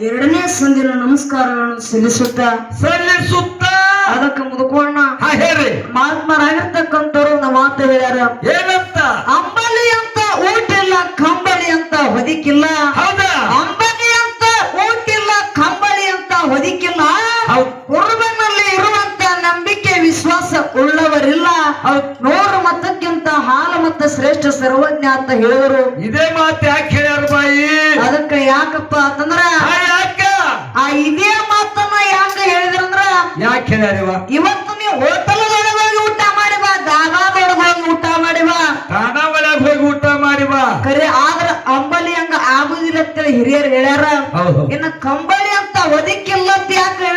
ಎರಡನೇ ಸಂದಿನ ನಮಸ್ಕಾರಗಳನ್ನು ಸಲ್ಲಿಸುತ್ತ ಸಲ್ಲಿಸುತ್ತ ಅದಕ್ಕೆ ಮುದುಕೋಣ ಮಹಾತ್ಮರಾಗಿರ್ತಕ್ಕಂಥವ್ರು ಮಾತು ಹೇಳ್ಯಾರ. ಏನಂತ? ಹಾಲು ಮತ್ತ ಶ್ರೇಷ್ಠ ಸರ್ವಜ್ಞ ಅಂತ ಹೇಳಿದರು. ಇದೇ ಮಾತು ಯಾಕೆ ಹೇಳ್ಯಾರ ಬಾಯಿ? ಅದಕ್ಕೆ ಯಾಕಪ್ಪ ಅಂತಂದ್ರ ಆ ಇದೇ ಮಾತನ್ನ ಯಾಕೆ ಹೇಳಿದ್ರಂದ್ರ ಯಾಕೆ ಹೇಳ್ಯಾರಿವ ಇವತ್ತು ನೀವು ಹೋಟೆಲ್ದೊಳಗೆ ಹೋಗಿ ಊಟ ಮಾಡಿವ ಬಾ ದಾಬಾದೊಳಗೆ ಹೋಗಿ ಊಟ ಮಾಡಿವ? ಬಾ ಒಳಗ ಹೋಗಿ ಊಟ ಮಾಡಿವ? ಕರೆ ಆದ್ರ ಅಂಬಲಿ ಹಂಗ ಆಗುದಿಲ್ಲ ಅಂತೇಳಿ ಹಿರಿಯರು ಹೇಳ್ಯಾರ. ಇನ್ನ ಕಂಬಳಿ ಅಂತ ಒದಿಕ್ಕಿಲ್ಲ ಅಂತ ಯಾಕೆ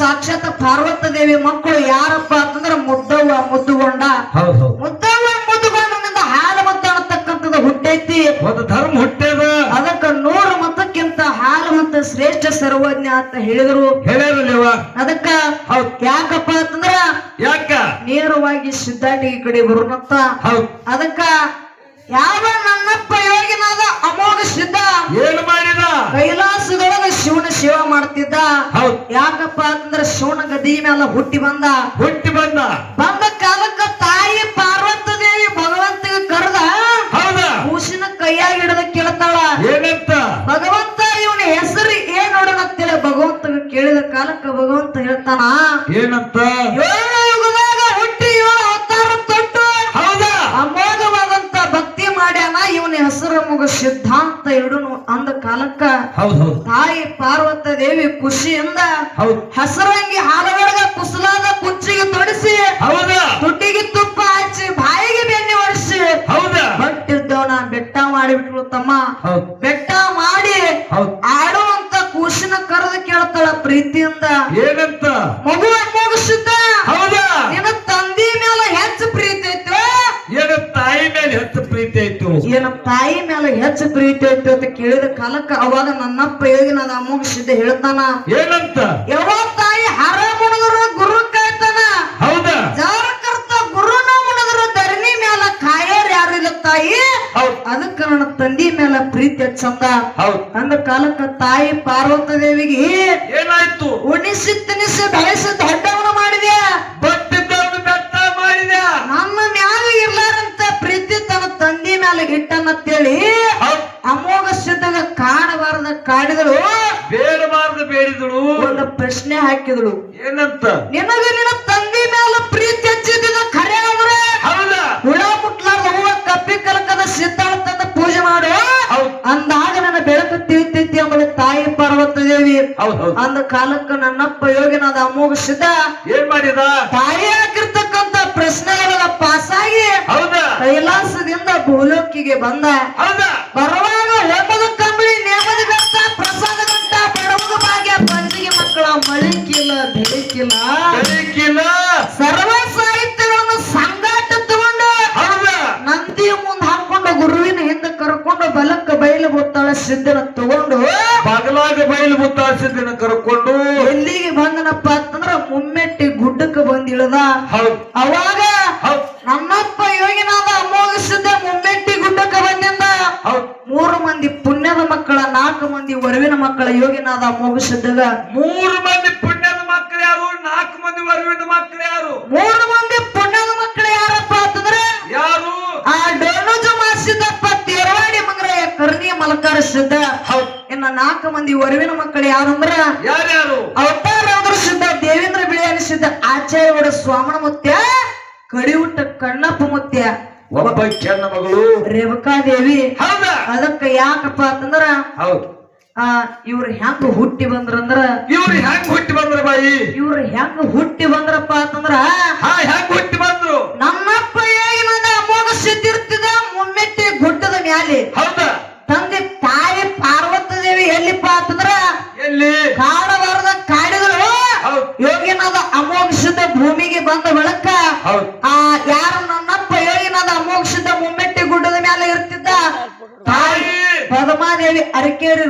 ಸಾಕ್ಷಾತ್ ಪಾರ್ವತ ದೇವಿ ಮಕ್ಕಳು ಯಾರಪ್ಪ ಅಂತಂದ್ರೆ ಮುದ್ದವ್ವ ಮುದ್ದುಗೊಂಡ. ಮುದ್ದವ್ವ ಮುದ್ದುಗೊಂಡ ಹಾಲು ಮತ ಅನ್ನತಕ್ಕಂಥದ್ದು ಹುಟ್ಟೈತಿ. ಒಂದು ಧರ್ಮ ಹುಟ್ಟ್ಯದ ಅದಕ್ಕ ನೂರು ಮತಕ್ಕಿಂತ ಹಾಲು ಮತ್ತ ಶ್ರೇಷ್ಠ ಸರ್ವಜ್ಞ ಅಂತ ಹೇಳಿದ್ರು. ಅದಕ್ಕ ಹೌದ್. ಯಾಕಪ್ಪ ಅಂತಂದ್ರ ಯಾಕ? ನೇರವಾಗಿ ಸಿದ್ಧಾಂತಿ ಕಡೆ ಬರೋಣಂತ ಹೌದ್. ಅದಕ್ಕ ಯಾವ ನನ್ನಪ್ಪ ಯೋಗಿನಾದ ಅಮೋಘ ಸಿದ್ಧ. ಏನು ಮಾಡಿದ? ಕೈಲಾಸದೊಳಗ ಶಿವನ ಸೇವಾ ಮಾಡ್ತಿದ್ದ. ಯಾಕಪ್ಪ ಅಂತಂದ್ರ ಶಿವನ ಗದಿ ಮೇಲೆ ಹುಟ್ಟಿ ಬಂದ. ಹುಟ್ಟಿ ಬಂದ. ಬಂದ ಕಾಲಕ್ಕ ತಾಯಿ ಪಾರ್ವತ ದೇವಿ ಭಗವಂತಗ ಕರೆದ ಹೌದಾ? ಕೂಸಿನ ಕೈಯಾಗ ಹಿಡಿದ ಕೇಳ್ತಾಳ. ಏನಂತ? ಭಗವಂತ ಇವನ ಹೆಸರು ಏನ್ ನೋಡೋಣಂತೇಳಿ ಭಗವಂತಗ ಕೇಳಿದ ಕಾಲಕ್ಕ ಭಗವಂತ ಹೇಳ್ತಾನ ಏನಂತ? ಸಿದ್ಧಾಂತ ಇಡುನು ಅಂದ ಕಾಲಕ್ಕ ತಾಯಿ ಪಾರ್ವತ ದೇವಿ ಖುಷಿಯಿಂದ ಹಸರಂಗಿ ಹಾಲೊಳಗ ಕುಸಲಾದ ಕುಚ್ಚಿಗೆ ತೊಡಿಸಿ ಹೌದಾ. ತುಟ್ಟಿಗೆ ತುಪ್ಪ ಹಚ್ಚಿ ಬಾಯಿಗೆ ಬೆಣ್ಣೆ ಒರೆಸಿ ಹೌದಾ. ಬಟ್ಟಿದ್ದವನ ಬೆಟ್ಟ ಮಾಡಿಬಿಟ್ರು ತಮ್ಮ. ಬೆಟ್ಟ ಮಾಡಿ ಆಡುವಂತ ಕೂಸಿನ ಕರೆದು ಕೇಳ್ತಾಳ ಪ್ರೀತಿಯಿಂದ. ಏನಂತ? ಮಗು ಮುಗಿಸಿದ್ದ ಏನ ತಾಯಿ ಮೇಲೆ ಹೆಚ್ಚು ಪ್ರೀತಿ ಐತಿ ಅಂತ ಕೇಳಿದ ಕಾಲಕ್ಕ ಅವಾಗ ನನ್ನಪ್ಪ ಯೋಗಿನದ ಮುಗಿಸಿದ್ದ ಹೇಳ್ತಾನ. ಏನಂತ? ಯಾವ ತಾಯಿ ಹರ ಮುಣದ್ರು ಗುರು ಕಾಯ್ತಾನ ಹೌದಾ? ಜಾರಕರ್ತ ಗುರುನ ಮುಣದ್ರ ಧರಣಿ ಮ್ಯಾಲ ಕಾಯೋರ್ ಯಾರು ಇಲ್ಲ ತಾಯಿ? ಹೌದ್. ಅದಕ್ಕ ನನ್ನ ತಂದಿ ಮೇಲೆ ಪ್ರೀತಿ ಚಂದ ಹೌದ್. ಅಂದ ಕಾಲಕ್ಕ ತಾಯಿ ಪಾರ್ವತ ದೇವಿಗೆ ಏನಾಯ್ತು? ಉಣಿಸಿ ತಿನಿಸಿ ಬೆಳೆಸಿ ದೊಡ್ಡವನ ಹೌದ್ ಅಮೋಘ ಸಿದ್ಧಗ ಕಾಣಬಾರದ ಕಾಡಿದಳು ಬೇಡಬಾರ್ದು ಬೇಡಿದಳು. ಒಂದು ಪ್ರಶ್ನೆ ಹಾಕಿದಳು. ಏನಂತ? ನಿನಗ ನಿನ್ನ ತಂದಿ ಮೇಲೆ ಪ್ರೀತಿ ಹಚ್ಚಿದ್ದ ಖರೆ ಅಂದ್ರೆ ಹುಳ ಮುಟ್ಲಾರ್ದ ಹೂವ ಕಪ್ಪಿ ಕಲಕದ ಸಿದ್ಧಾರ್ಥದ ಪೂಜೆ ಮಾಡು. ಅಂದಾಗ ನನ್ನ ಬೆಳಕು ತಿಳಿತೈತಿ ಅವಳ ತಾಯಿ ಪಾರ್ವತ ದೇವಿ. ಅಂದ ಕಾಲಕ್ಕ ನನ್ನಪ್ಪ ಯೋಗಿನಾದ ಅಮೋಘ ಸಿದ್ಧ ಏನ್ ಮಾಡಿದ? ತಾಯಿ ಬಂದ. ಬರುವಾಗ ಒಂದು ಕಂಬಳಿ ನೇಮದ ಬೆಟ್ಟ ಪ್ರಸಾದ ಗಂಟ ಬಡವದ ಭಾಗ್ಯ ಬಂದಿಗೆ ಮಕ್ಕಳ ಮಳಿಕಿಲ್ಲ ಬೆಳಕಿಲ್ಲ ಬೆಳಕಿಲ್ಲ ಸರ್ವ ಸಾಹಿತ್ಯಗಳನ್ನು ಸಂಗಾಟ ತಗೊಂಡು ನಂದಿ ಮುಂದೆ ಹಾಕೊಂಡು ಗುರುವಿನ ಹಿಂದೆ ಕರ್ಕೊಂಡು ಬಲಕ್ಕ ಬಯಲು ಗೊತ್ತಾಳ ಸಿದ್ಧನ ನಾಲ್ಕು ಮಂದಿ ವರವಿನ ಮಕ್ಕಳ ಯೋಗಿನಾದ ಮಗು ಸಿದ್ಧಗ ಮೂರು ಮಂದಿ ಪುಣ್ಯದ ಮಕ್ಕಳು ಯಾರು? ನಾಲ್ಕು ಮಂದಿ ವರವಿನ ಮಕ್ಕಳು ಯಾರು? ಮೂರು ಮಂದಿ ಪುಣ್ಯದ ಮಕ್ಕಳು ಯಾರಪ್ಪ ಅಂತಂದ್ರೆ ಯಾರು? ಆ ಡೋನುಜ ಮಾಸಿದ್ದಪ್ಪ ತೇರವಾಡಿ ಮಂಗ್ರಯ್ಯ ಕರ್ಣಿ ಮಲಕಾರ ಸಿದ್ಧ ಇನ್ನ ನಾಲ್ಕು ಮಂದಿ ವರವಿನ ಮಕ್ಕಳು ಯಾರು ಅಂದ್ರ ಯಾರ್ಯಾರು? ಅವತಾರ ಸಿದ್ಧ ದೇವೇಂದ್ರ ಬಿಳಿಯಾನಿ ಅನಿಸಿದ್ದ ಆಚಾರ್ಯ ಸ್ವಾಮಣ ಮುತ್ಯ ಕಡಿಯುಟ್ಟ ಕಣ್ಣಪ್ಪ ಮುತ್ಯ. ಒಬ್ಬ ಚೆನ್ನ ಮಗಳು. ರೇವಕಾದೇವಿ. ಹೌದಾ? ಅದಕ್ಕ ಯಾಕಪ್ಪ ಅಂತಂದ್ರ ಹೌದು. ಆ ಇವ್ರ ಹೆಂಗ್ ಹುಟ್ಟಿ ಬಂದ್ರಂದ್ರ ಇವ್ರು ಹೆಂಗ್ ಹುಟ್ಟಿ ಬಂದ್ರ ಬಾಯಿ? ಇವ್ರ ಹೆಂಗ್ ಹುಟ್ಟಿ ಬಂದ್ರಪ್ಪ ಅಂತಂದ್ರ ಹಾ ಹೆಂಗ್ ಹುಟ್ಟಿ ಬಂದ್ರು? ನಮ್ಮಪ್ಪ ಏಗಿನದ ಅಮೋಘ ಸಿದ್ಧಿರ್ತಿದ ಮುಮ್ಮೆಟ್ಟಿ ಗುಡ್ಡದ ಮ್ಯಾಲೆ. ಹೌದಾ? ತಂದೆ ತಾಯಿ ಪಾರ್ವತ ದೇವಿ ಎಲ್ಲಿಪ್ಪ ಅಂತಂದ್ರ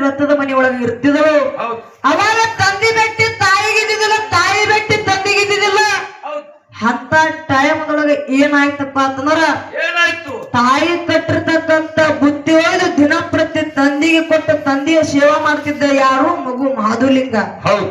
ರಥದ ಮನೆಯೊಳಗೆ ಇರ್ತಿದಳು ಅವರ ಅವಾಗ ತಂದೆ ಬೆಟ್ಟಿ ತಾಯಿಗಿದ್ದಿದ್ದಿಲ್ಲ ತಾಯಿ ಬೆಟ್ಟಿ ತಂದಿಗಿದ್ದಿದ್ದಿಲ್ಲ ಅಂತ ಟೈಮ್ದೊಳಗೆ ಏನಾಯ್ತಪ್ಪ ಅಂತಂದ್ರ ಏನಾಯ್ತು? ತಾಯಿ ಕಟ್ಟಿರ್ತಕ್ಕಂತ ಬುದ್ಧಿ ದಿನ ದಿನಪ್ರತಿ ತಂದಿಗೆ ಕೊಟ್ಟ ತಂದೆಯ ಸೇವಾ ಮಾಡ್ತಿದ್ದ ಯಾರು? ಮಗು ಮಾಧುಲಿಂಗ. ಹೌದ್.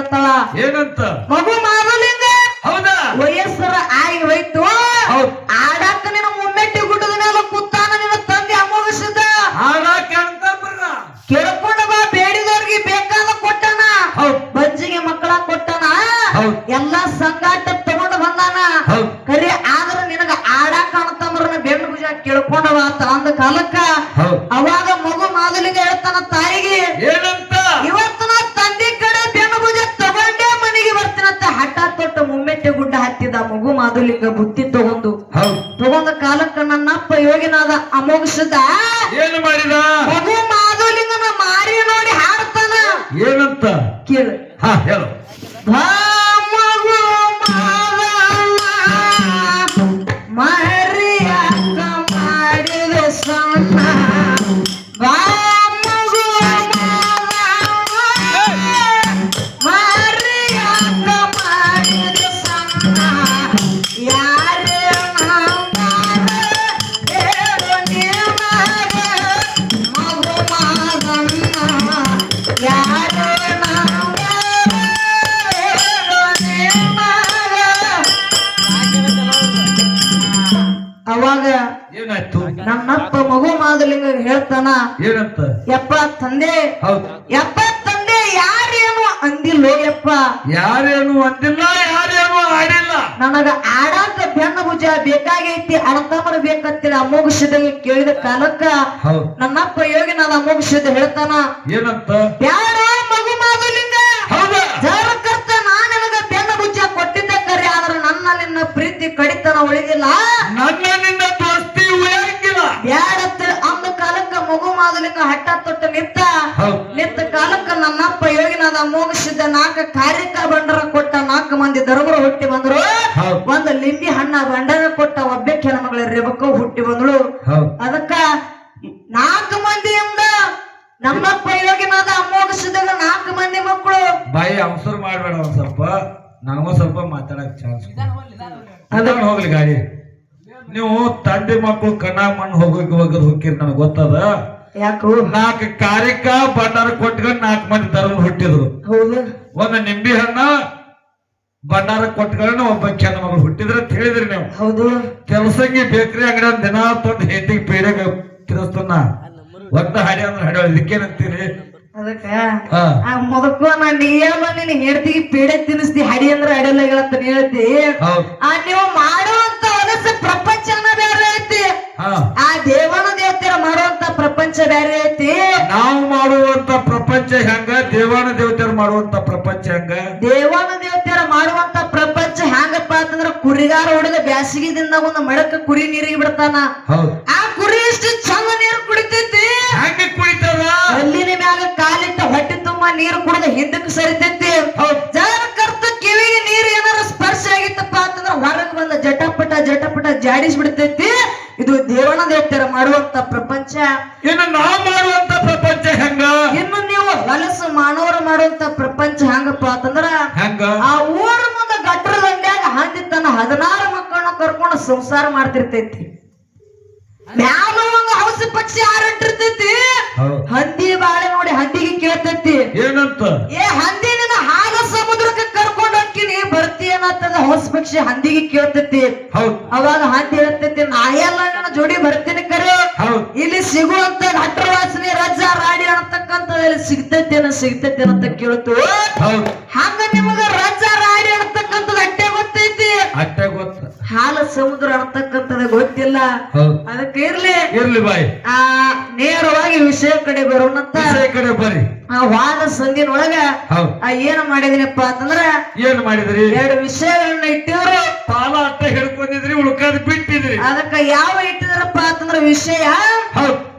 ಕೇಳ್ತಾಳ ಏನಂತ? ಮಗು ಮಾಧುಲಿಂಗ ಹೌದಾ? ವಯಸ್ಸರ ಆಗಿ ಹೋಯ್ತು. ಆಡಾಕ ನಿನ್ನ ಮುಮ್ಮೆಟ್ಟಿ ಗುಡ್ಡದ ಮೇಲೆ ಕುತ್ತಾನ ನಿನ್ನ ತಂದೆ ಅಮೋಘಿಸಿದ ಆಡಾಕ ಅಂತ ಕೇಳ್ಕೊಂಡ ಬಾ ಬೇಡಿದವ್ರಿಗೆ ಬೇಕಾದ ಕೊಟ್ಟನ ಹೌದ್. ಬಜ್ಜಿಗೆ ಮಕ್ಕಳ ಕೊಟ್ಟನ ಹೌದ್. ಎಲ್ಲಾ ಸಂಗಾಟ ತಗೊಂಡು ಬಂದಾನ. ಕರೆ ಆದ್ರ ನಿನಗ ಆಡಾಕ ಅಂತಂದ್ರ ಬೆನ್ನು ಭುಜ ಕೇಳ್ಕೊಂಡವ ಅಂತ ಅಂದ ಕಾಲಕ್ಕ. ಅವಾಗ ಮಗು ಮಾದಲಿಗೆ ಹೇಳ್ತಾನ ತಾಯಿಗೆ. ಏನಂತ? ಮಗು ಮಾದುಲಿಕ ಬುತ್ತಿ ತಗೊಂಡು. ತಗೊಂಡ ಕಾಲಕ್ಕ ನನ್ನಪ್ಪ ಯೋಗಿನಾದ ಅಮೋಘಿಸಿದ ಏನು ಮಾಡಿದ? ಮಗು ಮಾಧುಲಿಂಗನ ಮಾರಿ ನೋಡಿ ಹಾಡ್ತಾನ. ಏನಂತ? ಕೇಳು. ಹಾ ಹೇಳು. ನನ್ನಪ್ಪ ಮಗು ಮಾದಲಿಂಗ ಹೇಳ್ತಾನ ಏನಂತ? ಯಪ್ಪ ತಂದೆ ಹೌದು. ಯಪ್ಪ ತಂದೆ ಯಾರೇನು ಅಂದಿಲ್ಲ ಯಪ್ಪ. ಯಾರೇನು ಅಂದಿಲ್ಲ ಯಾರೇನು ಆಡಿಲ್ಲ. ನನಗ ಆಡಾಕ ಬೆನ್ನ ಭುಜ ಬೇಕಾಗೈತಿ ಅಡತಮರ ಬೇಕಂತೇಳಿ ಅಮೋಘದಲ್ಲಿ ಕೇಳಿದ ಕಾಲಕ್ಕ ನನ್ನಪ್ಪ ನಾನು ಅಮೋಘದ ಹೇಳ್ತಾನ ಏನಂತ? ಬ್ಯಾಡ ಮಗು ಮಾದಲಿಂಗ. ಹೌದಾ? ಜರಕರ್ತ ನಾ ನಿನಗ ಬೆನ್ನ ಭುಜ ಕೊಟ್ಟಿದ್ದೆ ಕರೆ ಆದ್ರ ನನ್ನ ನಿನ್ನ ಪ್ರೀತಿ ಕಡಿತನ ಉಳಿದಿಲ್ಲ. ನನ್ನ ಮಾದಲಿಂಗ ಹಟ್ಟ ತೊಟ್ಟು ನಿಂತ ನಿತ್ತ ನಿಂತ ಕಾಲಕ್ಕ ನನ್ನಪ್ಪ ಯೋಗಿನಾದ ಮೋಗಿಸಿದ್ದ ನಾಲ್ಕ ಕಾರ್ಯಕ ಬಂಡರ ಕೊಟ್ಟ ನಾಲ್ಕು ಮಂದಿ ಧರ್ಮರು ಹುಟ್ಟಿ ಬಂದ್ರು. ಒಂದು ಲಿಂಬಿ ಹಣ್ಣ ಬಂಡರ ಕೊಟ್ಟ ಒಬ್ಬೆ ನಮಗಳ ರೆಬಕ್ಕ ಹುಟ್ಟಿ ಬಂದಳು. ಅದಕ್ಕ ನಾಲ್ಕು ಮಂದಿಯಿಂದ ನಮ್ಮಪ್ಪ ಯೋಗಿನಾದ ಅಮೋಘಿಸಿದಾಗ ನಾಲ್ಕು ಮಂದಿ ಮಕ್ಕಳು. ಬಾಯಿ ಅವಸರ ಮಾಡ್ಬೇಡ ಒಂದ್ ಸ್ವಲ್ಪ. ನನಗೂ ಸ್ವಲ್ಪ ಮಾತಾಡಕ್ ಚಾನ್ಸ್ ಅದನ್ನ ಹೋಗ್ಲಿ ಗಾಡಿ. ನೀವು ತಂದೆ ಮಕ್ಕಳು ಕಣ್ಣ ಮಣ್ಣು ಹೋಗೋಕೆ ಹೋಗೋದು ಹೋಗಿರ್ ನನಗೆ ಗೊತ್ತದ? ಯಾಕೋ? ನಾಲ್ಕು ಕಾರ್ಯಕ್ಕ ಭಂಡಾರ ಕೊಟ್ಕೊಂಡು ನಾಲ್ಕು ಮಂದಿ ಧರ್ಮ ಹುಟ್ಟಿದ್ರು. ಹೌದು. ಒಂದು ನಿಂಬಿ ಹಣ್ಣ ಭಂಡಾರ ಕೊಟ್ಕೊಂಡು ಒಬ್ಬ ಚೆನ್ನ ಮಗಳು ಹುಟ್ಟಿದ್ರ ಅಂತ ಹೇಳಿದ್ರಿ ನೀವು. ಹೌದು. ಕೆಲಸಂಗಿ ಬೇಕ್ರಿ ಅಂಗಡಿ ದಿನ ತೊಂದ್ ಹೆಂಡಿಗೆ ಪೇಡೆಗೆ ತಿರಸ್ತನ್ನ ಒಂದ ಹಾಡಿ ಅಂದ್ರೆ ಹಡಿ ಇದಕ್ಕೇನಂತೀರಿ ಅದಕ್ಕ? ಮೊದಕು ನಾನು ನೀ ಹೆಂಡತಿಗೆ ಪೇಡೆ ತಿನ್ನಿಸ್ತಿ ಹಡಿ ಅಂದ್ರೆ ಅಡಲ್ಲ ಹೇಳತ್ತ ಹೇಳ್ತಿ. ಆ ನೀವು ಹೆಂಗ ದೇವನ ದೇವತೆರ ಮಾಡುವಂತ ಪ್ರಪಂಚ ಹೆಂಗಪ್ಪ ಅಂತಂದ್ರ ಕುರಿಗಾರ ಹೊಡೆದ ಬ್ಯಾಸಿಗೆದಿಂದ ಒಂದು ಮಡಕ ಕುರಿ ನೀರಿಗೆ ಬಿಡ್ತಾನ. ಹೌದು. ಆ ಕುರಿ ಎಷ್ಟು ಚಂದ ನೀರು ಕುಡಿತೈತಿ. ಹೆಂಗ ಕುಡಿತದ? ಅಲ್ಲಿನ ಮ್ಯಾಗ ಕಾಲಿಟ್ಟ ಹೊಟ್ಟೆ ತುಂಬಾ ನೀರು ಕುಡಿದ ಹಿಂದಕ್ಕೆ ಸರಿತೈತಿ. ಜನರ ಕರ್ತ ಕಿವಿಗೆ ನೀರು ಏನಾರ ಸ್ಪರ್ಶ ಆಗಿತ್ತಪ್ಪ ಅಂತಂದ್ರ ಹೊರಗೆ ಬಂದ ಜಟಪಟ ಜಟಪಟ ಜಾಡಿಸ್ ಬಿಡ್ತೈತಿ. ಇದು ದೇವನ ದೇವತೆಯರ ಮಾಡುವಂತ ಪ್ರಪಂಚ. ಇನ್ನು ನಾವು ಮಾಡುವಂತ ಪ್ರಪಂಚ ಹೆಂಗ ಇನ್ನು ನೀವು ಹೊಲಸು ಮಾನವರು ಮಾಡುವಂತ ಪ್ರಪಂಚ ಹೆಂಗಪ್ಪ ಅಂತಂದ್ರ ಆ ಊರ ಮುಂದ ಗಟ್ರ ದಂಡ್ಯಾಗ ಹಂದಿ ತನ್ನ ಹದಿನಾರು ಮಕ್ಕಳನ್ನ ಕರ್ಕೊಂಡು ಸಂಸಾರ ಮಾಡ್ತಿರ್ತೈತಿ. ಮ್ಯಾಲ ಒಂದು ಹೌಸಿ ಪಕ್ಷಿ ಹಾರಾಟಿರ್ತೈತಿ. ಹಂದಿ. ಬಾಳೆ ನೋಡಿ ಹಂದಿಗೆ ಕೇಳ್ತೈತಿ. ಏನಂತ? ಏ ಹಂದಿ ನಿನ್ನ ಹಾಗ ಸಮುದ್ರಕ್ಕೆ ಕರ್ಕೊಂಡು ಹೋಗ್ತೀನಿ ಬರ್ತೀಯನತ್ತದ ಹೊಸ ಪಕ್ಷಿ ಹಂದಿಗೆ ಕೇಳ್ತೈತಿ. ಅವಾಗ ಹಂದಿ ಹೇಳ್ತೈತಿ ನಾಯಲ್ಲ ನನ್ನ ಜೋಡಿ ಬರ್ತೀನಿ ಕರೆ. ಇಲ್ಲಿ ಸಿಗುವಂತ ಹಟ್ರ ವಾಸನೆ ರಜ ರಾಡಿ ಅನ್ನತಕ್ಕಂಥದ್ದು ಇಲ್ಲಿ ಸಿಗ್ತೈತೇನ ಸಿಗ್ತೈತೇನ ಅಂತ ಕೇಳ್ತು ಹಂಗ ನಿಮಗ ಸಮುದ್ರ ಅಂತಕ್ಕಂಥದ್ದು ಗೊತ್ತಿಲ್ಲ. ಅದಕ್ಕೆ ಇರ್ಲಿ. ಇರ್ಲಿ ಬಾಯಿ. ಆ ನೇರವಾಗಿ ವಿಷಯ ಕಡೆ ಬರೋಣಂತ ಕಡೆ ಬರ್ರಿ. ಆ ವಾದ ಸಂಧಿನೊಳಗ ಒಳಗ ಆ ಏನ್ ಮಾಡಿದ್ರಿಪ್ಪ ಅಂತಂದ್ರ ಏನ್ ಮಾಡಿದ್ರಿ? ಎರಡು ವಿಷಯಗಳನ್ನ ಇಟ್ಟಿದ್ರು. ಪಾಲ ಅಟ್ಟ ಹಿಡ್ಕೊಂಡಿದ್ರಿ ಉಳ್ಕಾದ್ ಬಿಟ್ಟಿದ್ರಿ. ಅದಕ್ಕ ಯಾವ ಇಟ್ಟಿದ್ರಪ್ಪ ಅಂತಂದ್ರ ವಿಷಯ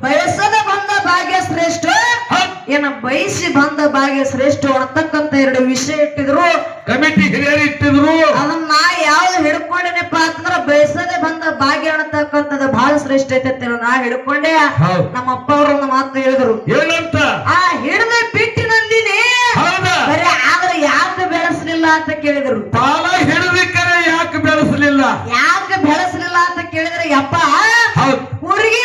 ಬಯಸದ ಬಂದ ಭಾಗ್ಯ ಏನ ಬಯಸಿ ಬಂದ ಭಾಗ್ಯ ಶ್ರೇಷ್ಠ ಅಂತಕ್ಕಂತ ಎರಡು ವಿಷಯ ಇಟ್ಟಿದ್ರು. ಕಮಿಟಿ ಹಿರಿಯರು ಇಟ್ಟಿದ್ರು. ಅದನ್ನ ನಾ ಯಾವ್ದು ಹಿಡ್ಕೊಂಡೇನಪ್ಪ ಅಂತಂದ್ರ ಬಯಸದೆ ಬಂದ ಭಾಗ್ಯ ಅನ್ನತಕ್ಕಂಥದ್ದು ಬಹಳ ಶ್ರೇಷ್ಠ ಐತೆ ನಾ ಹಿಡ್ಕೊಂಡೆ. ನಮ್ಮ ಅಪ್ಪ ಅವರು ಒಂದು ಮಾತು ಹೇಳಿದ್ರು. ಏನಂತ ಆ ಹಿಡಿದ ಬಿಟ್ಟಿ ನಂದಿನಿ. ಬರೀ ಆದ್ರೆ ಯಾಕೆ ಬೆಳೆಸಲಿಲ್ಲ ಅಂತ ಕೇಳಿದ್ರು. ಪಾಲ ಹಿಡಿದಿಕ್ಕರೆ ಯಾಕೆ ಬೆಳೆಸಲಿಲ್ಲ? ಯಾಕೆ ಬೆಳೆಸಲಿಲ್ಲ ಅಂತ ಕೇಳಿದ್ರೆ ಅಪ್ಪ ಹುಡುಗಿ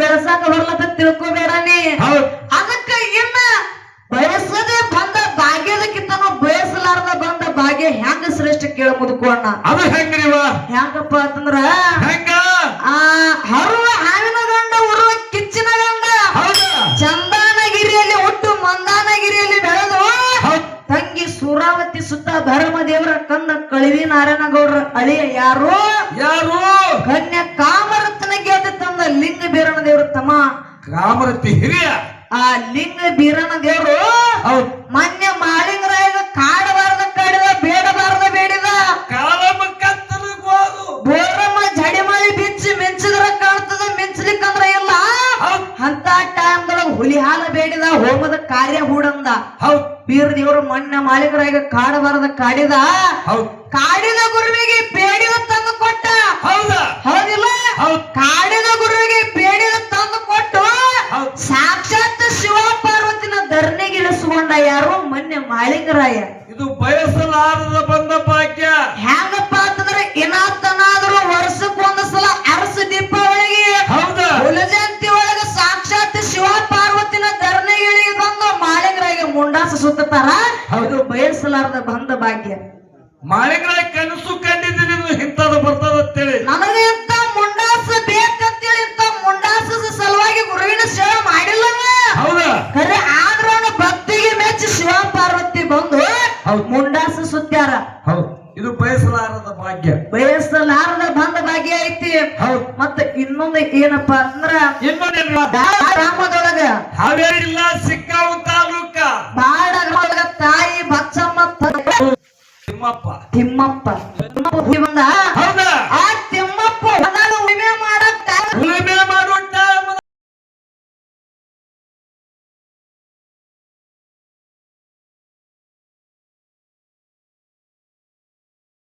ಬೆಳೆಸಾಕ ಬರ್ಲತ್ತ ತಿಳ್ಕೊಬೇಡ ನೀ ಅದಕ್ಕ ಇನ್ನ ಬಯಸದೆ ಬಂದ ಭಾಗ್ಯದಕ್ಕಿಂತನೂ ಬಯಸಲಾರ್ದ ಬಂದ ಭಾಗ್ಯ ಹೆಂಗ ಶ್ರೇಷ್ಠ ಕೇಳ ಮುದುಕೋಣ ಅದು ಹೆಂಗ್ರಿವ ಹೆಂಗಪ್ಪ ಅಂತಂದ್ರ ಹೆಂಗ? ಆ ಹರುವ ಹಾವಿನ ಗಂಡ ಉರುವ ಕಿಚ್ಚಿನ ಗಂಡ. ಚಂದಾನಗಿರಿಯಲ್ಲಿ ಹುಟ್ಟು ಮಂದಾನಗಿರಿಯಲ್ಲಿ ಬೆಳೆದು. ತಂಗಿ ಸೂರಾವತಿ ಸುತ್ತ ಧರ್ಮದೇವರ ಕಂದ ಕಳಿವಿ ನಾರಾಯಣಗೌಡರ ಅಳಿಯ ಯಾರು? ಯಾರು? ಕನ್ಯಾ ಕಾಮರ ಬೀರಣ ದೇವ್ರ ತಮ್ಮ. ರಾಮರತಿ ಹಿರಿಯ. ಆ ಲಿಂಗ ಬೀರಣ ದೇವರು ಮನ್ಯ ಮೊನ್ನೆ ಮಾಳಿಂಗರಾಯಗ ಕಾಡಬಾರ್ದ ಕಾಡಿದ ಬೇಡಬಾರ್ದ ಬೇಡಿದ. ಬೋರಮ್ಮ ಜಡಿಮಳಿ ಬಿಚ್ಚಿ ಮಿಂಚಿದ್ರ ಕಾಣ್ತದ ಮಿಂಚ್ಲಿಕ್ಕಂದ್ರ ಇಲ್ಲ. ಅಂತ ಅಂತ ಟೈಮ್ದೊಳಗ ಹುಲಿ ಹಾಲ ಬೇಡಿದ ಹೋಮದ ಕಾರ್ಯ ಹೂಡಂದ. ಹೌದ್. ಬೀರ ದೇವರು ಮೊನ್ನೆ ಮಾಳಿಗರಾಯಗ ಕಾಡಬಾರದ ಕಾಡಿದ. ಹೌದ್. ಕಾಡಿದ ಗುರುವಿಗೆ ಬೇಡಿದ ತಂದು ಕೊಟ್ಟ. ಹೌದ್? ಇದು ಬಯಸಲಾರದ ಬಂದ ಭಾಗ್ಯ. ಮಾಳಿಗಳ ಕನಸು ಕಂಡಿದ್ದೀನಿ ಇಂಥದ್ದು ಬರ್ತದ ಅಂತೇಳಿ. ನನಗೆ ಇಂತ ಮುಂಡಾಸ ಬೇಕಂತೇಳಿ ಇಂತ ಮುಂಡಾಸದ ಸಲುವಾಗಿ ಗುರುವಿನ ಸೇವೆ ಮಾಡಿಲ್ಲ ಹೌದಾ? ಖರೆ ಆದ್ರೂ ಭಕ್ತಿಗೆ ಮೆಚ್ಚಿ ಶಿವ ಪಾರ್ವತಿ ಬಂದು ಹೌದ್. ಮುಂಡಾಸ ಸುತ್ತಾರ. ಹೌದು. ಇದು ಬಯಸಲಾರದ ಭಾಗ್ಯ. ಬಯಸಲಾರದ ಬಂದ ಭಾಗ್ಯ ಐತಿ. ಹೌದ್. ಮತ್ತ ಇನ್ನೊಂದು ಏನಪ್ಪಾ ಅಂದ್ರ ಇನ್ನೊಂದು ಗ್ರಾಮದೊಳಗ ಹಾವೇರಿ ಇಲ್ಲ ಸಿಕ್ಕಾವು ತಾಲೂಕ. ಬಾಡ ತಿಮ್ಮಪ್ಪ. ತಿಮ್ಮಪ್ಪ. ತಿಮ್ಮಪ್ಪ ಹುಟ್ಟಿ ಬಂದ? ಹೌದಾ.